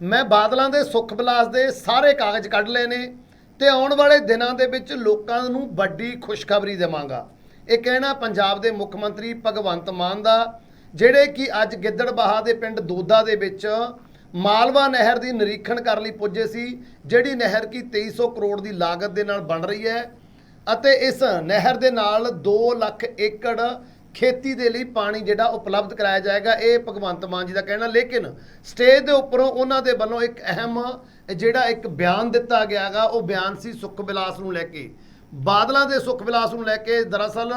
ਮੈਂ ਬਾਦਲਾਂ ਦੇ ਸੁੱਖ ਵਿਲਾਸ ਦੇ ਸਾਰੇ ਕਾਗਜ਼ ਕੱਢ ਲਏ ਨੇ ਤੇ ਆਉਣ ਵਾਲੇ ਦਿਨਾਂ ਦੇ ਵਿੱਚ ਲੋਕਾਂ ਨੂੰ ਵੱਡੀ ਖੁਸ਼ਖਬਰੀ ਦੇਵਾਂਗਾ। ਇਹ ਕਹਿਣਾ ਪੰਜਾਬ ਦੇ ਮੁੱਖ ਮੰਤਰੀ ਭਗਵੰਤ ਮਾਨ ਦਾ, ਜਿਹੜੇ ਕਿ ਅੱਜ ਗਿੱਦੜਬਾਹਾ ਦੇ ਪਿੰਡ ਦੋਦਾ ਦੇ ਵਿੱਚ ਮਾਲਵਾ ਨਹਿਰ ਦੀ ਨਿਰੀਖਣ ਕਰਨ ਲਈ ਪੁੱਜੇ ਸੀ, ਜਿਹੜੀ ਨਹਿਰ ਕੀ 2300 ਕਰੋੜ ਦੀ ਲਾਗਤ ਦੇ ਨਾਲ ਬਣ ਰਹੀ ਹੈ ਅਤੇ ਇਸ ਨਹਿਰ ਦੇ ਨਾਲ 2 ਲੱਖ ਏਕੜ ਖੇਤੀ ਦੇ ਲਈ ਪਾਣੀ ਜਿਹੜਾ ਉਪਲਬਧ ਕਰਾਇਆ ਜਾਏਗਾ, ਇਹ ਭਗਵੰਤ ਮਾਨ ਜੀ ਦਾ ਕਹਿਣਾ। ਲੇਕਿਨ ਸਟੇਜ ਦੇ ਉੱਪਰੋਂ ਉਹਨਾਂ ਦੇ ਵੱਲੋਂ ਇੱਕ ਅਹਿਮ ਜਿਹੜਾ ਇੱਕ ਬਿਆਨ ਦਿੱਤਾ ਗਿਆਗਾ ਉਹ ਬਿਆਨ ਸੀ ਸੁੱਖ ਵਿਲਾਸ ਨੂੰ ਲੈ ਕੇ। ਬਾਦਲਾਂ ਦੇ ਸੁੱਖ ਵਿਲਾਸ ਨੂੰ ਲੈ ਕੇ ਦਰਅਸਲ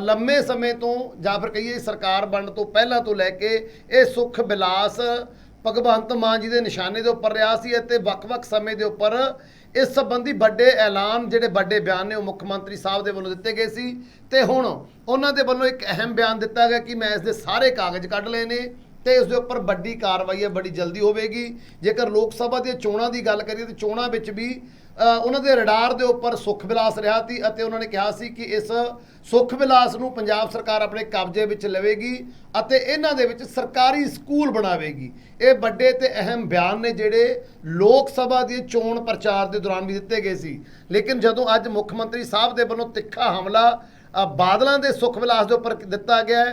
ਲੰਮੇ ਸਮੇਂ ਤੋਂ ਜਾਂ ਫਿਰ ਕਹੀਏ ਸਰਕਾਰ ਬਣਨ ਤੋਂ ਪਹਿਲਾਂ ਤੋਂ ਲੈ ਕੇ ਇਹ ਸੁੱਖ ਵਿਲਾਸ ਭਗਵੰਤ ਮਾਨ ਜੀ ਦੇ ਨਿਸ਼ਾਨੇ ਦੇ ਉੱਪਰ ਰਿਹਾ ਸੀ ਅਤੇ ਵੱਖ-ਵੱਖ ਸਮੇਂ ਦੇ ਉੱਪਰ ਇਸ ਸੰਬੰਧੀ ਵੱਡੇ ਐਲਾਨ ਜਿਹੜੇ ਵੱਡੇ ਬਿਆਨ ਨੇ ਉਹ ਮੁੱਖ ਮੰਤਰੀ ਸਾਹਿਬ ਦੇ ਵੱਲੋਂ ਦਿੱਤੇ ਗਏ ਸੀ। ਤੇ ਹੁਣ ਉਹਨਾਂ ਦੇ ਵੱਲੋਂ ਇੱਕ ਅਹਿਮ ਬਿਆਨ ਦਿੱਤਾ ਗਿਆ ਕਿ ਮੈਂ ਇਸ ਦੇ ਸਾਰੇ ਕਾਗਜ਼ ਕੱਢ ਲਏ ਨੇ ਤੇ ਇਸ ਦੇ ਉੱਪਰ ਵੱਡੀ ਕਾਰਵਾਈ ਹੈ, ਬੜੀ ਜਲਦੀ ਹੋਵੇਗੀ। ਜੇਕਰ ਲੋਕ ਸਭਾ ਦੀਆਂ ਚੋਣਾਂ ਦੀ ਗੱਲ ਕਰੀਏ ਤੇ ਚੋਣਾਂ ਵਿੱਚ ਵੀ ਉਹਨਾਂ ਦੇ ਰਡਾਰ ਦੇ ਉੱਪਰ ਸੁੱਖ ਵਿਲਾਸ ਰਿਹਾ ਸੀ ਅਤੇ ਉਹਨਾਂ ਨੇ ਕਿਹਾ ਸੀ ਕਿ ਇਸ ਸੁੱਖ ਵਿਲਾਸ ਨੂੰ ਪੰਜਾਬ ਸਰਕਾਰ ਆਪਣੇ ਕਬਜ਼ੇ ਵਿੱਚ ਲਵੇਗੀ ਅਤੇ ਇਹਨਾਂ ਦੇ ਵਿੱਚ ਸਰਕਾਰੀ ਸਕੂਲ ਬਣਾਵੇਗੀ। ਇਹ ਵੱਡੇ ਤੇ ਅਹਿਮ ਬਿਆਨ ਨੇ ਜਿਹੜੇ ਲੋਕ ਸਭਾ ਦੀ ਚੋਣ ਪ੍ਰਚਾਰ ਦੇ ਦੌਰਾਨ ਵੀ ਦਿੱਤੇ ਗਏ ਸੀ। ਲੇਕਿਨ ਜਦੋਂ ਅੱਜ ਮੁੱਖ ਮੰਤਰੀ ਸਾਹਿਬ ਦੇ ਵੱਲੋਂ ਤਿੱਖਾ ਹਮਲਾ ਬਾਦਲਾਂ ਦੇ ਸੁੱਖ ਵਿਲਾਸ ਦੇ ਉੱਪਰ ਦਿੱਤਾ ਗਿਆ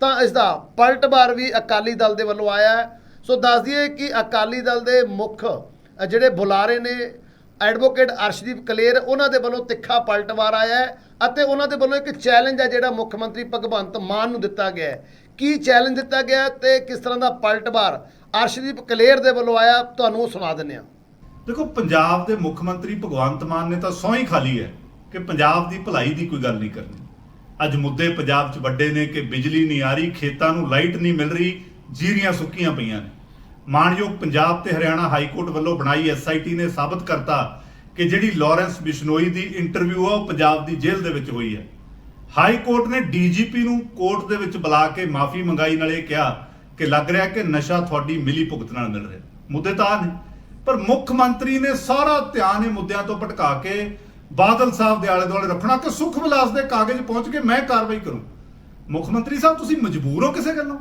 ਤਾਂ ਇਸ ਦਾ ਪਲਟਵਾਰ ਵੀ ਅਕਾਲੀ ਦਲ ਦੇ ਵੱਲੋਂ ਆਇਆ ਸੋ ਦੱਸ ਦਈਏ ਕਿ ਅਕਾਲੀ ਦਲ ਦੇ ਮੁੱਖ ਜਿਹੜੇ ਬੁਲਾਰੇ ਨੇ ਐਡਵੋਕੇਟ ਅਰਸ਼ਦੀਪ ਕਲੇਰ ਉਹਨਾਂ ਦੇ ਵੱਲੋਂ ਤਿੱਖਾ ਪਲਟਵਾਰ ਆਇਆ ਹੈ ਅਤੇ ਉਹਨਾਂ ਦੇ ਵੱਲੋਂ ਇੱਕ ਚੈਲੰਜ ਹੈ ਜਿਹੜਾ ਮੁੱਖ ਮੰਤਰੀ ਭਗਵੰਤ ਮਾਨ ਨੂੰ ਦਿੱਤਾ ਗਿਆ ਹੈ। ਕੀ ਚੈਲੰਜ ਦਿੱਤਾ ਗਿਆ ਹੈ ਤੇ ਕਿਸ ਤਰ੍ਹਾਂ ਦਾ ਪਲਟਵਾਰ ਅਰਸ਼ਦੀਪ ਕਲੇਰ ਦੇ ਵੱਲੋਂ ਆਇਆ, ਤੁਹਾਨੂੰ ਉਹ ਸੁਣਾ ਦਿੰਦੇ ਹਾਂ। ਦੇਖੋ, ਪੰਜਾਬ ਦੇ ਮੁੱਖ ਮੰਤਰੀ ਭਗਵੰਤ ਮਾਨ ਨੇ ਤਾਂ ਸਹੁੰ ਖਾਲੀ ਹੈ ਕਿ ਪੰਜਾਬ ਦੀ ਭਲਾਈ ਦੀ ਕੋਈ ਗੱਲ ਨਹੀਂ ਕਰਨੀ। ਅੱਜ ਮੁੱਦੇ ਪੰਜਾਬ 'ਚ ਵੱਡੇ ਨੇ ਕਿ ਬਿਜਲੀ ਨਹੀਂ ਆ ਰਹੀ, ਖੇਤਾਂ ਨੂੰ ਲਾਈਟ ਨਹੀਂ ਮਿਲ ਰਹੀ, ਜੀਰੀਆਂ ਸੁੱਕੀਆਂ ਪਈਆਂ ਨੇ। ਮਾਨਯੋਗ ਪੰਜਾਬ ਤੇ ਹਰਿਆਣਾ ਹਾਈ ਕੋਰਟ ਵੱਲੋਂ ਬਣਾਈ ਐਸਆਈਟੀ ਨੇ ਸਾਬਤ ਕਰਤਾ ਕਿ ਜਿਹੜੀ ਲਾਰੈਂਸ ਬਿਸ਼ਨੋਈ ਦੀ ਇੰਟਰਵਿਊ ਆ, ਉਹ ਪੰਜਾਬ ਦੀ ਜੇਲ੍ਹ ਦੇ ਵਿੱਚ ਹੋਈ ਹੈ। ਹਾਈ ਕੋਰਟ ਨੇ ਡੀਜੀਪੀ ਨੂੰ ਕੋਰਟ ਦੇ ਵਿੱਚ ਬੁਲਾ ਕੇ ਮਾਫੀ ਮੰਗਾਈ ਨਾਲ ਇਹ ਕਿਹਾ ਕਿ ਲੱਗ ਰਿਹਾ ਕਿ ਨਸ਼ਾ ਤੁਹਾਡੀ ਮਿਲੀ ਭੁਗਤ ਨਾਲ ਮਿਲ ਰਿਹਾ। ਮੁੱਦੇ ਤਾਂ ਆਹ ਨੇ, ਪਰ ਮੁੱਖ ਮੰਤਰੀ ਨੇ ਸਾਰਾ ਧਿਆਨ ਇਹ ਮੁੱਦਿਆਂ ਤੋਂ ਭਟਕਾ ਕੇ ਬਾਦਲ ਸਾਹਿਬ ਦੇ ਆਲੇ ਦੁਆਲੇ ਰੱਖਣਾ ਕਿ ਸੁੱਖ ਵਿਲਾਸ ਦੇ ਕਾਗਜ਼ ਪਹੁੰਚ ਕੇ ਮੈਂ ਕਾਰਵਾਈ ਕਰੂੰ। ਮੁੱਖ ਮੰਤਰੀ ਸਾਹਿਬ, ਤੁਸੀਂ ਮਜਬੂਰ ਹੋ ਕਿਸੇ ਗੱਲੋਂ?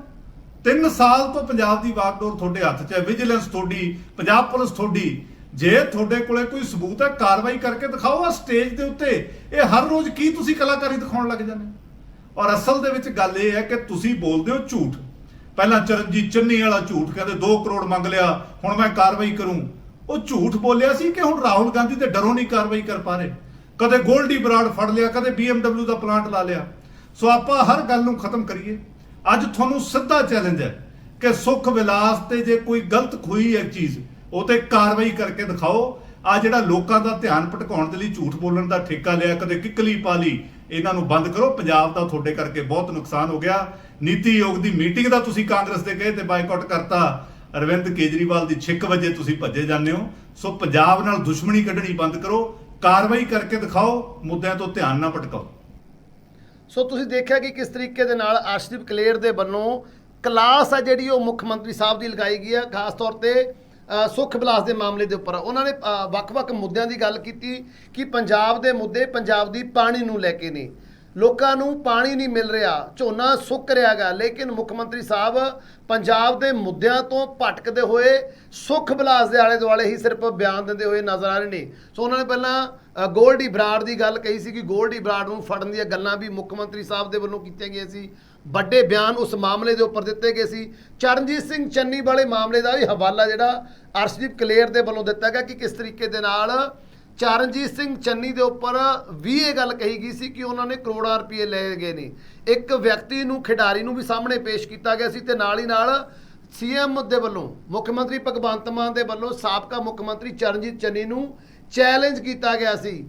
3 ਸਾਲ ਤੋਂ ਪੰਜਾਬ ਦੀ ਵਾਗਡੋਰ ਤੁਹਾਡੇ ਹੱਥ 'ਚ ਹੈ ਵਿਜੀਲੈਂਸ ਤੁਹਾਡੀ, ਪੰਜਾਬ ਪੁਲਿਸ ਤੁਹਾਡੀ। ਜੇ ਤੁਹਾਡੇ ਕੋਲੇ ਕੋਈ ਸਬੂਤ ਹੈ, ਕਾਰਵਾਈ ਕਰਕੇ ਦਿਖਾਓ ਆ ਸਟੇਜ ਦੇ ਉੱਤੇ। ਇਹ ਹਰ ਰੋਜ਼ ਕੀ ਤੁਸੀਂ ਕਲਾਕਾਰੀ ਦਿਖਾਉਣ ਲੱਗ ਜਾਂਦੇ ਔਰ ਅਸਲ ਦੇ ਵਿੱਚ ਗੱਲ ਇਹ ਹੈ ਕਿ ਤੁਸੀਂ ਬੋਲਦੇ ਹੋ ਝੂਠ। ਪਹਿਲਾਂ ਚਰਨਜੀਤ ਚੰਨੀ ਵਾਲਾ ਝੂਠ ਕਹਿੰਦੇ 2 ਕਰੋੜ ਮੰਗ ਲਿਆ, ਹੁਣ ਮੈਂ ਕਾਰਵਾਈ ਕਰੂੰ। ਉਹ ਝੂਠ ਬੋਲਿਆ ਸੀ ਕਿ ਹੁਣ ਰਾਹੁਲ ਗਾਂਧੀ ਤੇ ਡਰੋਂ ਨਹੀਂ ਕਾਰਵਾਈ ਕਰ ਪਾ ਰਹੇ। ਕਦੇ ਗੋਲਡੀ ਬਰਾਡ ਫੜ ਲਿਆ, ਕਦੇ BMW ਦਾ ਪਲਾਂਟ ਲਾ ਲਿਆ। ਸੋ ਆਪਾਂ ਹਰ ਗੱਲ ਨੂੰ ਖਤਮ ਕਰੀਏ। ਅੱਜ ਤੁਹਾਨੂੰ ਸਿੱਧਾ ਚੈਲੰਜ ਹੈ ਕਿ ਸੁੱਖ ਵਿਲਾਸ ਤੇ ਜੇ ਕੋਈ ਗਲਤ ਖੋਈ ਹੈ ਚੀਜ਼, ਉਹ ਤੇ ਕਾਰਵਾਈ ਕਰਕੇ ਦਿਖਾਓ। ਆ ਜਿਹੜਾ ਲੋਕਾਂ ਦਾ ਧਿਆਨ ਭਟਕਾਉਣ ਦੇ ਲਈ ਝੂਠ ਬੋਲਣ ਦਾ ਠੇਕਾ ਲਿਆ, ਕਦੇ ਕਿੱਕਲੀ ਪਾ ਲਈ, ਇਹਨਾਂ ਨੂੰ ਬੰਦ ਕਰੋ। ਪੰਜਾਬ ਦਾ ਤੁਹਾਡੇ ਕਰਕੇ ਬਹੁਤ ਨੁਕਸਾਨ ਹੋ ਗਿਆ। ਨੀਤੀ ਆਯੋਗ ਦੀ ਮੀਟਿੰਗ ਦਾ ਤੁਸੀਂ ਕਾਂਗਰਸ ਦੇ ਕਹੇ ਤੇ ਬਾਈਕਾਟ ਕਰਤਾ। ਅਰਵਿੰਦ ਕੇਜਰੀਵਾਲ ਦੀ 6 ਵਜੇ ਤੁਸੀਂ ਭੱਜੇ ਜਾਂਦੇ ਹੋ। ਸੋ ਪੰਜਾਬ ਨਾਲ ਦੁਸ਼ਮਣੀ ਕੱਢਣੀ ਬੰਦ ਕਰੋ। ਕਾਰਵਾਈ ਕਰਕੇ ਦਿਖਾਓ। ਮੁੱਦਿਆਂ ਤੋਂ ਧਿਆਨ ਨਾ ਭਟਕਾਓ। ਸੋ ਤੁਸੀਂ ਦੇਖਿਆ ਕਿ ਕਿਸ ਤਰੀਕੇ ਦੇ ਨਾਲ ਅਰਸ਼ਦੀਪ ਕਲੇਰ ਦੇ ਵੱਲੋਂ ਕਲਾਸ ਆ ਜਿਹੜੀ ਉਹ ਮੁੱਖ ਮੰਤਰੀ ਸਾਹਿਬ ਦੀ ਲਗਾਈ ਗਈ ਹੈ ਖਾਸ ਤੌਰ ਤੇ ਅ, ਸੁੱਖ ਵਿਲਾਸ ਦੇ ਮਾਮਲੇ ਦੇ ਉੱਪਰ। ਉਹਨਾਂ ਨੇ ਵੱਖ-ਵੱਖ ਮੁੱਦਿਆਂ ਦੀ ਗੱਲ ਕੀਤੀ ਕਿ ਪੰਜਾਬ ਦੇ ਮੁੱਦੇ ਪੰਜਾਬ ਦੀ ਪਾਣੀ ਨੂੰ ਲੈ ਕੇ ਨੇ। ਲੋਕਾਂ ਨੂੰ ਪਾਣੀ ਨਹੀਂ ਮਿਲ ਰਿਹਾ ਝੋਨਾ ਸੁੱਕ ਰਿਹਾਗਾ ਲੇਕਿਨ ਮੁੱਖ ਮੰਤਰੀ ਸਾਹਿਬ ਪੰਜਾਬ ਦੇ ਮੁੱਦਿਆਂ ਤੋਂ ਭਟਕਦੇ ਹੋਏ ਸੁੱਖ ਵਿਲਾਸ ਦੇ ਆਲੇ ਦੁਆਲੇ ਹੀ ਸਿਰਫ ਬਿਆਨ ਦਿੰਦੇ ਹੋਏ ਨਜ਼ਰ ਆ ਰਹੇ ਨੇ। ਸੋ ਉਹਨਾਂ ਨੇ ਪਹਿਲਾਂ ਗੋਲਡੀ ਬਰਾੜ ਦੀ ਗੱਲ ਕਹੀ ਸੀ ਕਿ ਗੋਲਡੀ ਬਰਾੜ ਨੂੰ ਫੜਨ ਦੀਆਂ ਗੱਲਾਂ ਵੀ ਮੁੱਖ ਮੰਤਰੀ ਸਾਹਿਬ ਦੇ ਵੱਲੋਂ ਕੀਤੀਆਂ ਗਈਆਂ ਸੀ। ਵੱਡੇ ਬਿਆਨ ਉਸ ਮਾਮਲੇ ਦੇ ਉੱਪਰ ਦਿੱਤੇ ਗਏ ਸੀ। ਚਰਨਜੀਤ ਸਿੰਘ ਚੰਨੀ ਵਾਲੇ ਮਾਮਲੇ ਦਾ ਵੀ ਹਵਾਲਾ ਜਿਹੜਾ ਅਰਸ਼ਦੀਪ ਕਲੇਰ ਦੇ ਵੱਲੋਂ ਦਿੱਤਾ ਗਿਆ ਕਿ ਕਿਸ ਤਰੀਕੇ ਦੇ ਨਾਲ ਚਰਨਜੀਤ ਸਿੰਘ ਚੰਨੀ ਦੇ ਉੱਪਰ ਵੀ ਇਹ ਗੱਲ ਕਹੀ ਗਈ ਸੀ ਕਿ ਉਹਨਾਂ ਨੇ ਕਰੋੜਾਂ ਰੁਪਏ ਲਏ ਗਏ ਨੇ। ਇੱਕ ਵਿਅਕਤੀ ਨੂੰ, ਖਿਡਾਰੀ ਨੂੰ ਵੀ ਸਾਹਮਣੇ ਪੇਸ਼ ਕੀਤਾ ਗਿਆ ਸੀ ਤੇ ਨਾਲ ਹੀ ਨਾਲ ਸੀਐਮ ਦੇ ਵੱਲੋਂ ਮੁੱਖ ਮੰਤਰੀ ਭਗਵੰਤ ਮਾਨ ਦੇ ਵੱਲੋਂ ਸਾਬਕਾ ਮੁੱਖ ਮੰਤਰੀ ਚਰਨਜੀਤ ਚੰਨੀ ਨੂੰ ਚੈਲੰਜ ਕੀਤਾ ਗਿਆ ਸੀ।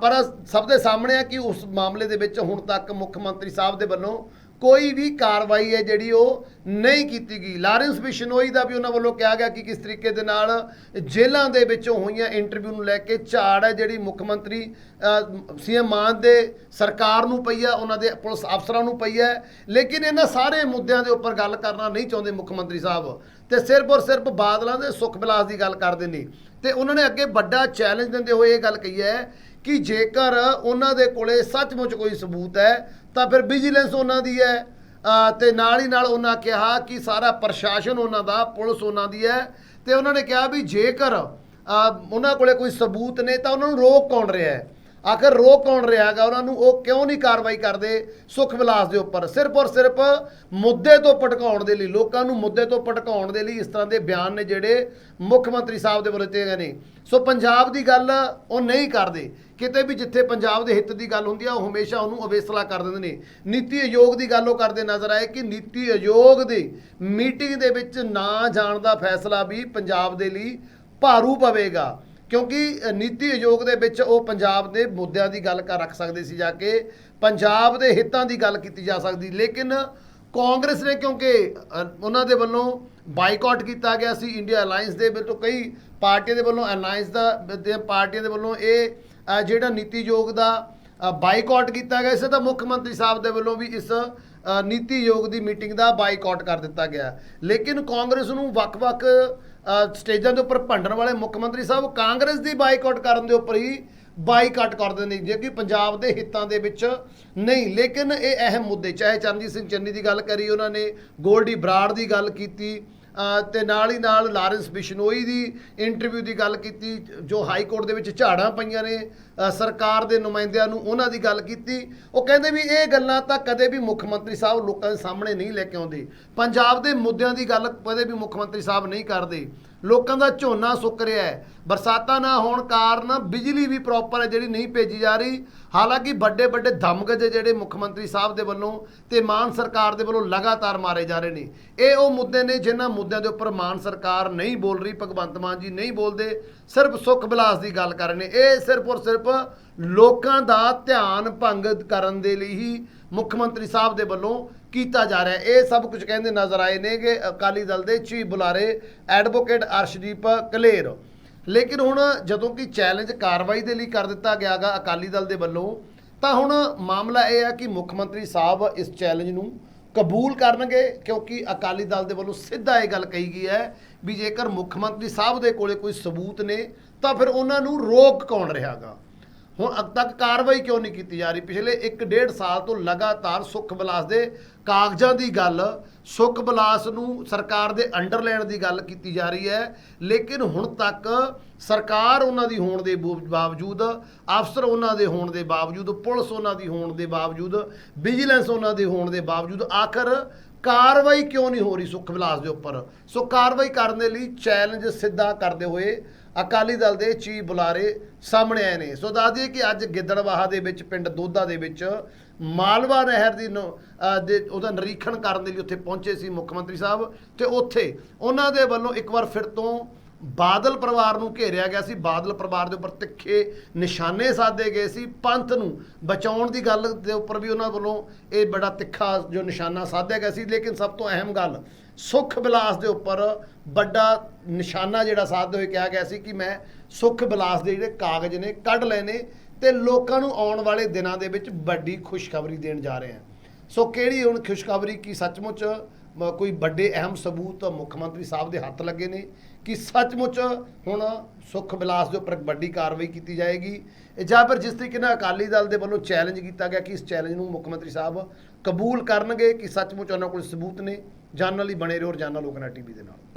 ਪਰ ਸਭ ਦੇ ਸਾਹਮਣੇ ਆ ਕਿ ਉਸ ਮਾਮਲੇ ਦੇ ਵਿੱਚ ਹੁਣ ਤੱਕ ਮੁੱਖ ਮੰਤਰੀ ਸਾਹਿਬ ਦੇ ਵੱਲੋਂ ਕੋਈ ਵੀ ਕਾਰਵਾਈ ਹੈ ਜਿਹੜੀ ਉਹ ਨਹੀਂ ਕੀਤੀ ਗਈ। ਲਾਰੈਂਸ ਬਿਸ਼ਨੋਈ ਦਾ ਵੀ ਉਹਨਾਂ ਵੱਲੋਂ ਕਿਹਾ ਗਿਆ ਕਿ ਕਿਸ ਤਰੀਕੇ ਦੇ ਨਾਲ ਜੇਲ੍ਹਾਂ ਦੇ ਵਿੱਚੋਂ ਹੋਈਆਂ ਇੰਟਰਵਿਊ ਨੂੰ ਲੈ ਕੇ ਝਾੜ ਹੈ ਜਿਹੜੀ ਮੁੱਖ ਮੰਤਰੀ ਸੀਐਮ ਮਾਨ ਦੇ ਸਰਕਾਰ ਨੂੰ ਪਈ ਹੈ ਉਹਨਾਂ ਦੇ ਪੁਲਿਸ ਅਫਸਰਾਂ ਨੂੰ ਪਈ ਹੈ। ਲੇਕਿਨ ਇਹਨਾਂ ਸਾਰੇ ਮੁੱਦਿਆਂ ਦੇ ਉੱਪਰ ਗੱਲ ਕਰਨਾ ਨਹੀਂ ਚਾਹੁੰਦੇ ਮੁੱਖ ਮੰਤਰੀ ਸਾਹਿਬ। ਤੇ ਸਿਰਫ ਔਰ ਸਿਰਫ ਬਾਦਲਾਂ ਦੇ ਸੁੱਖ ਵਿਲਾਸ ਦੀ ਗੱਲ ਕਰਦੇ ਨੇ। ਤੇ ਉਹਨਾਂ ਨੇ ਅੱਗੇ ਵੱਡਾ ਚੈਲੰਜ ਦਿੰਦੇ ਹੋਏ ਇਹ ਗੱਲ ਕਹੀ ਹੈ ਕਿ ਜੇਕਰ ਉਹਨਾਂ ਦੇ ਕੋਲੇ ਸੱਚਮੁੱਚ ਕੋਈ ਸਬੂਤ ਹੈ ਤਾਂ ਫਿਰ ਵਿਜੀਲੈਂਸ ਉਹਨਾਂ ਦੀ ਹੈ। ਅ, ਤੇ ਨਾਲ ਹੀ ਨਾਲ ਉਹਨਾਂ ਕਿਹਾ ਕਿ ਸਾਰਾ ਪ੍ਰਸ਼ਾਸਨ ਉਹਨਾਂ ਦਾ ਪੁਲਿਸ ਉਹਨਾਂ ਦੀ ਹੈ। ਤੇ ਉਹਨਾਂ ਨੇ ਕਿਹਾ ਵੀ ਜੇਕਰ ਉਹਨਾਂ ਕੋਲੇ ਕੋਈ ਸਬੂਤ ਨੇ ਤਾਂ ਉਹਨਾਂ ਨੂੰ ਰੋਕ ਕੌਣ ਰਿਹਾ ਹੈ? ਆਖਰ ਰੋ ਕੌਣ ਰਿਹਾ ਹੈਗਾ? ਉਹਨਾਂ ਨੂੰ ਉਹ ਕਿਉਂ ਨਹੀਂ ਕਾਰਵਾਈ ਕਰਦੇ? ਸੁਖ ਵਿਲਾਸ ਦੇ ਉੱਪਰ। ਸਿਰਫ ਔਰ ਸਿਰਫ ਮੁੱਦੇ ਤੋਂ ਭਟਕਾਉਣ ਦੇ ਲਈ, ਲੋਕਾਂ ਨੂੰ ਮੁੱਦੇ ਤੋਂ ਭਟਕਾਉਣ ਦੇ ਲਈ ਇਸ ਤਰ੍ਹਾਂ ਦੇ ਬਿਆਨ ਨੇ ਜਿਹੜੇ ਮੁੱਖ ਮੰਤਰੀ ਸਾਹਿਬ ਦੇ ਵੱਲੋਂ ਦਿੱਤੇ ਗਏ ਨੇ। ਸੋ ਪੰਜਾਬ ਦੀ ਗੱਲ ਉਹ ਨਹੀਂ ਕਰਦੇ। ਕਿਤੇ ਵੀ ਜਿੱਥੇ ਪੰਜਾਬ ਦੇ ਹਿੱਤ ਦੀ ਗੱਲ ਹੁੰਦੀ ਆ, ਉਹ ਹਮੇਸ਼ਾ ਉਹਨੂੰ ਅਵੇਸਲਾ ਕਰ ਦਿੰਦੇ ਨੇ। ਨੀਤੀ ਆਯੋਗ ਦੀ ਗੱਲ ਉਹ ਕਰਦੇ ਨਜ਼ਰ ਆਏ ਕਿ ਨੀਤੀ ਆਯੋਗ ਦੇ ਮੀਟਿੰਗ ਦੇ ਵਿੱਚ ਨਾ ਜਾਣ ਦਾ ਫੈਸਲਾ ਵੀ ਪੰਜਾਬ ਦੇ ਲਈ ਭਾਰੂ ਪਵੇਗਾ। ਕਿਉਂਕਿ ਨੀਤੀ ਆਯੋਗ ਦੇ ਵਿੱਚ ਉਹ ਪੰਜਾਬ ਦੇ ਮੁੱਦਿਆਂ ਦੀ ਗੱਲ ਕਰ, ਰੱਖ ਸਕਦੇ ਸੀ, ਜਾ ਕੇ ਪੰਜਾਬ ਦੇ ਹਿੱਤਾਂ ਦੀ ਗੱਲ ਕੀਤੀ ਜਾ ਸਕਦੀ। ਲੇਕਿਨ ਕਾਂਗਰਸ ਨੇ ਕਿਉਂਕਿ ਉਹਨਾਂ ਦੇ ਵੱਲੋਂ ਬਾਈਕਾਟ ਕੀਤਾ ਗਿਆ ਸੀ ਇੰਡੀਆ ਅਲਾਈਅੰਸ ਦੇ ਵੱਲੋਂ ਕਈ ਪਾਰਟੀਆਂ ਦੇ ਵੱਲੋਂ ਅਲਾਈਅੰਸ ਦਾ ਪਾਰਟੀਆਂ ਦੇ ਵੱਲੋਂ ਇਹ ਜਿਹੜਾ ਨੀਤੀ ਆਯੋਗ ਦਾ ਬਾਈਕਾਟ ਕੀਤਾ ਗਿਆ, ਇਸੇ ਦਾ ਮੁੱਖ ਮੰਤਰੀ ਸਾਹਿਬ ਦੇ ਵੱਲੋਂ ਵੀ ਇਸ ਨੀਤੀ ਆਯੋਗ ਦੀ ਮੀਟਿੰਗ ਦਾ ਬਾਈਕਾਟ ਕਰ ਦਿੱਤਾ ਗਿਆ। ਲੇਕਿਨ ਕਾਂਗਰਸ ਨੂੰ ਵੱਖ-ਵੱਖ ਸਟੇਜਾਂ ਦੇ ਉੱਪਰ ਭੰਡਣ ਵਾਲੇ ਮੁੱਖ ਮੰਤਰੀ ਸਾਹਿਬ ਕਾਂਗਰਸ ਦੀ ਬਾਈਕਾਟ ਕਰਨ ਦੇ ਉੱਪਰ ਹੀ ਬਾਈਕਾਟ ਕਰ ਦਿੰਦੇ ਨੇ, ਜੇ ਕਿ ਪੰਜਾਬ ਦੇ ਹਿੱਤਾਂ ਦੇ ਵਿੱਚ ਨਹੀਂ। ਲੇਕਿਨ ਇਹ ਅਹਿਮ ਮੁੱਦੇ, ਚਾਹੇ ਚਰਨਜੀਤ ਸਿੰਘ ਚੰਨੀ ਦੀ ਗੱਲ ਕਰੀ, ਉਹਨਾਂ ਨੇ ਗੋਲਡੀ ਬਰਾੜ ਦੀ ਗੱਲ ਕੀਤੀ ਤੇ ਨਾਲ ਹੀ ਨਾਲ ਲਾਰੈਂਸ ਬਿਸ਼ਨੋਈ ਦੀ ਇੰਟਰਵਿਊ ਦੀ ਗੱਲ ਕੀਤੀ, ਜੋ ਹਾਈ ਕੋਰਟ ਦੇ ਵਿੱਚ ਝਾੜਾਂ ਪਈਆਂ ਨੇ ਸਰਕਾਰ ਦੇ ਨੁਮਾਇੰਦਿਆਂ ਨੂੰ ਉਹਨਾਂ ਦੀ ਗੱਲ ਕੀਤੀ। ਉਹ ਕਹਿੰਦੇ ਵੀ ਇਹ ਗੱਲਾਂ ਤਾਂ ਕਦੇ ਵੀ ਮੁੱਖ ਮੰਤਰੀ ਸਾਹਿਬ ਲੋਕਾਂ ਦੇ ਸਾਹਮਣੇ ਨਹੀਂ ਲੈ ਕੇ ਆਉਂਦੇ। ਪੰਜਾਬ ਦੇ ਮੁੱਦਿਆਂ ਦੀ ਗੱਲ ਕਦੇ ਵੀ ਮੁੱਖ ਮੰਤਰੀ ਸਾਹਿਬ ਨਹੀਂ ਕਰਦੇ। ਲੋਕਾਂ ਦਾ ਝੋਨਾ ਸੁੱਕ ਰਿਹਾ ਹੈ। ਬਰਸਾਤਾਂ ਨਾ ਹੋਣ ਕਾਰਨ ਬਿਜਲੀ ਵੀ ਪ੍ਰੋਪਰ ਹੈ, ਜਿਹੜੀ ਨਹੀਂ ਭੇਜੀ ਜਾ ਰਹੀ। ਹਾਲਾਂਕਿ ਵੱਡੇ ਵੱਡੇ ਧਮਗਜੇ ਜਿਹੜੇ ਮੁੱਖ ਮੰਤਰੀ ਸਾਹਿਬ ਦੇ ਵੱਲੋਂ ਤੇ ਮਾਨ ਸਰਕਾਰ ਦੇ ਵੱਲੋਂ ਲਗਾਤਾਰ ਮਾਰੇ ਜਾ ਰਹੇ ਨੇ। ਇਹ ਉਹ ਮੁੱਦੇ ਨੇ ਜਿਨ੍ਹਾਂ ਮੁੱਦਿਆਂ ਦੇ ਉੱਪਰ ਮਾਨ ਸਰਕਾਰ ਨਹੀਂ ਬੋਲ ਰਹੀ, ਭਗਵੰਤ ਮਾਨ ਜੀ ਨਹੀਂ ਬੋਲਦੇ। ਸਿਰਫ ਸੁੱਖ ਵਿਲਾਸ ਦੀ ਗੱਲ ਕਰ ਰਹੇ ਨੇ। ਇਹ ਸਿਰਫ ਔਰ ਸਿਰਫ ਲੋਕਾਂ ਦਾ ਧਿਆਨ ਭੰਗ ਕਰਨ ਦੇ ਲਈ ਹੀ ਮੁੱਖ ਮੰਤਰੀ ਸਾਹਿਬ ਦੇ ਵੱਲੋਂ ਕੀਤਾ ਜਾ ਰਿਹਾ ਇਹ ਸਭ ਕੁਝ ਕਹਿੰਦੇ ਨਜ਼ਰ ਆਏ ਨੇ ਕਿ ਅਕਾਲੀ ਦਲ ਦੇ ਚੀਫ ਬੁਲਾਰੇ ਐਡਵੋਕੇਟ ਅਰਸ਼ਦੀਪ ਕਲੇਰ। ਲੇਕਿਨ ਹੁਣ ਜਦੋਂ ਕਿ ਚੈਲੰਜ ਕਾਰਵਾਈ ਦੇ ਲਈ ਕਰ ਦਿੱਤਾ ਗਿਆਗਾ ਅਕਾਲੀ ਦਲ ਦੇ ਵੱਲੋਂ, ਤਾਂ ਹੁਣ ਮਾਮਲਾ ਇਹ ਹੈ ਕਿ ਮੁੱਖ ਮੰਤਰੀ ਸਾਹਿਬ ਇਸ ਚੈਲੰਜ ਨੂੰ ਕਬੂਲ ਕਰਨਗੇ, ਕਿਉਂਕਿ ਅਕਾਲੀ ਦਲ ਦੇ ਵੱਲੋਂ ਸਿੱਧਾ ਇਹ ਗੱਲ ਕਹੀ ਗਈ ਹੈ ਵੀ ਜੇਕਰ ਮੁੱਖ ਮੰਤਰੀ ਸਾਹਿਬ ਦੇ ਕੋਲੇ ਕੋਈ ਸਬੂਤ ਨੇ, ਤਾਂ ਫਿਰ ਉਹਨਾਂ ਨੂੰ ਰੋਕ ਕੌਣ ਰਿਹਾਗਾ? ਹੁਣ ਅੱਗ ਤੱਕ ਕਾਰਵਾਈ ਕਿਉਂ ਨਹੀਂ ਕੀਤੀ ਜਾ ਰਹੀ? ਪਿਛਲੇ 1.5 ਸਾਲ ਤੋਂ ਲਗਾਤਾਰ ਸੁੱਖ ਵਿਲਾਸ ਦੇ ਕਾਗਜ਼ਾਂ ਦੀ ਗੱਲ, ਸੁੱਖ ਵਿਲਾਸ ਨੂੰ ਸਰਕਾਰ ਦੇ ਅੰਡਰ ਲੈਣ ਦੀ ਗੱਲ ਕੀਤੀ ਜਾ ਰਹੀ ਹੈ। ਲੇਕਿਨ ਹੁਣ ਤੱਕ ਸਰਕਾਰ ਉਹਨਾਂ ਦੀ ਹੋਣ ਦੇ ਬੂ- ਬਾਵਜੂਦ, ਅਫਸਰ ਉਹਨਾਂ ਦੇ ਹੋਣ ਦੇ ਬਾਵਜੂਦ, ਪੁਲਿਸ ਉਹਨਾਂ ਦੀ ਹੋਣ ਦੇ ਬਾਵਜੂਦ, ਵਿਜੀਲੈਂਸ ਉਹਨਾਂ ਦੇ ਹੋਣ ਦੇ ਬਾਵਜੂਦ, ਆਖਰ ਕਾਰਵਾਈ ਕਿਉਂ ਨਹੀਂ ਹੋ ਰਹੀ ਸੁੱਖ ਵਿਲਾਸ ਦੇ ਉੱਪਰ? ਸੋ ਕਾਰਵਾਈ ਕਰਨ ਦੇ ਲਈ ਚੈਲੰਜ ਸਿੱਧਾ ਕਰਦੇ ਹੋਏ ਅਕਾਲੀ ਦਲ ਦੇ ਚੀਫ ਬੁਲਾਰੇ ਸਾਹਮਣੇ ਆਏ ਨੇ। ਸੋ ਦੱਸ ਦਈਏ ਕਿ ਅੱਜ ਗਿੱਦੜਵਾਹਾ ਦੇ ਵਿੱਚ, ਪਿੰਡ ਦੋਦਾ ਦੇ ਵਿੱਚ ਮਾਲਵਾ ਨਹਿਰ ਦੀ ਨੋ- ਦੇ ਉਹਦਾ ਨਿਰੀਖਣ ਕਰਨ ਦੇ ਲਈ ਉੱਥੇ ਪਹੁੰਚੇ ਸੀ ਮੁੱਖ ਮੰਤਰੀ ਸਾਹਿਬ ਤੇ ਉੱਥੇ ਉਹਨਾਂ ਦੇ ਵੱਲੋਂ ਇੱਕ ਵਾਰ ਫਿਰ ਤੋਂ ਬਾਦਲ ਪਰਿਵਾਰ ਨੂੰ ਘੇਰਿਆ ਗਿਆ ਸੀ। ਬਾਦਲ ਪਰਿਵਾਰ ਦੇ ਉੱਪਰ ਤਿੱਖੇ ਨਿਸ਼ਾਨੇ ਸਾਧੇ ਗਏ ਸੀ। ਪੰਥ ਨੂੰ ਬਚਾਉਣ ਦੀ ਗੱਲ ਦੇ ਉੱਪਰ ਵੀ ਉਹਨਾਂ ਵੱਲੋਂ ਇਹ ਬੜਾ ਤਿੱਖਾ ਜੋ ਨਿਸ਼ਾਨਾ ਸਾਧਿਆ ਗਿਆ ਸੀ। ਲੇਕਿਨ ਸਭ ਤੋਂ ਅਹਿਮ ਗੱਲ ਸੁੱਖ ਵਿਲਾਸ ਦੇ ਉੱਪਰ ਵੱਡਾ ਨਿਸ਼ਾਨਾ ਜਿਹੜਾ ਸਾਧਦੇ ਹੋਏ ਕਿਹਾ ਗਿਆ ਸੀ ਕਿ ਮੈਂ ਸੁੱਖ ਵਿਲਾਸ ਦੇ ਜਿਹੜੇ ਕਾਗਜ਼ ਨੇ, ਕੱਢ ਲਏ ਨੇ ਤੇ ਲੋਕਾਂ ਨੂੰ ਆਉਣ ਵਾਲੇ ਦਿਨਾਂ ਦੇ ਵਿੱਚ ਵੱਡੀ ਖੁਸ਼ਖਬਰੀ ਦੇਣ ਜਾ ਰਹੇ ਹਾਂ। ਸੋ ਕਿਹੜੀ ਹੁਣ ਖੁਸ਼ਖਬਰੀ ਕੀ ਸੱਚਮੁੱਚ ਕੋਈ ਵੱਡੇ ਅਹਿਮ ਸਬੂਤ ਮੁੱਖ ਮੰਤਰੀ ਸਾਹਿਬ ਦੇ ਹੱਥ ਲੱਗੇ ਨੇ? ਕਿ ਸੱਚਮੁੱਚ ਹੁਣ ਸੁੱਖ ਵਿਲਾਸ ਦੇ ਉੱਪਰ ਵੱਡੀ ਕਾਰਵਾਈ ਕੀਤੀ ਜਾਏਗੀ। ਜਾਂ ਫਿਰ ਜਿਸ ਤਰੀਕੇ ਨਾਲ ਅਕਾਲੀ ਦਲ ਦੇ ਵੱਲੋਂ ਚੈਲੰਜ ਕੀਤਾ ਗਿਆ ਕਿ ਇਸ ਚੈਲੰਜ ਨੂੰ ਮੁੱਖ ਮੰਤਰੀ ਸਾਹਿਬ ਕਬੂਲ ਕਰਨਗੇ ਕਿ ਸੱਚਮੁੱਚ ਉਹਨਾਂ ਕੋਲ ਸਬੂਤ ਨੇ, ਜਾਣਨ ਲਈ ਬਣੇ ਰਹੋ ਰੋਜ਼ਾਨਾ ਲੋਕਨਾ ਟੀਵੀ ਦੇ ਨਾਲ।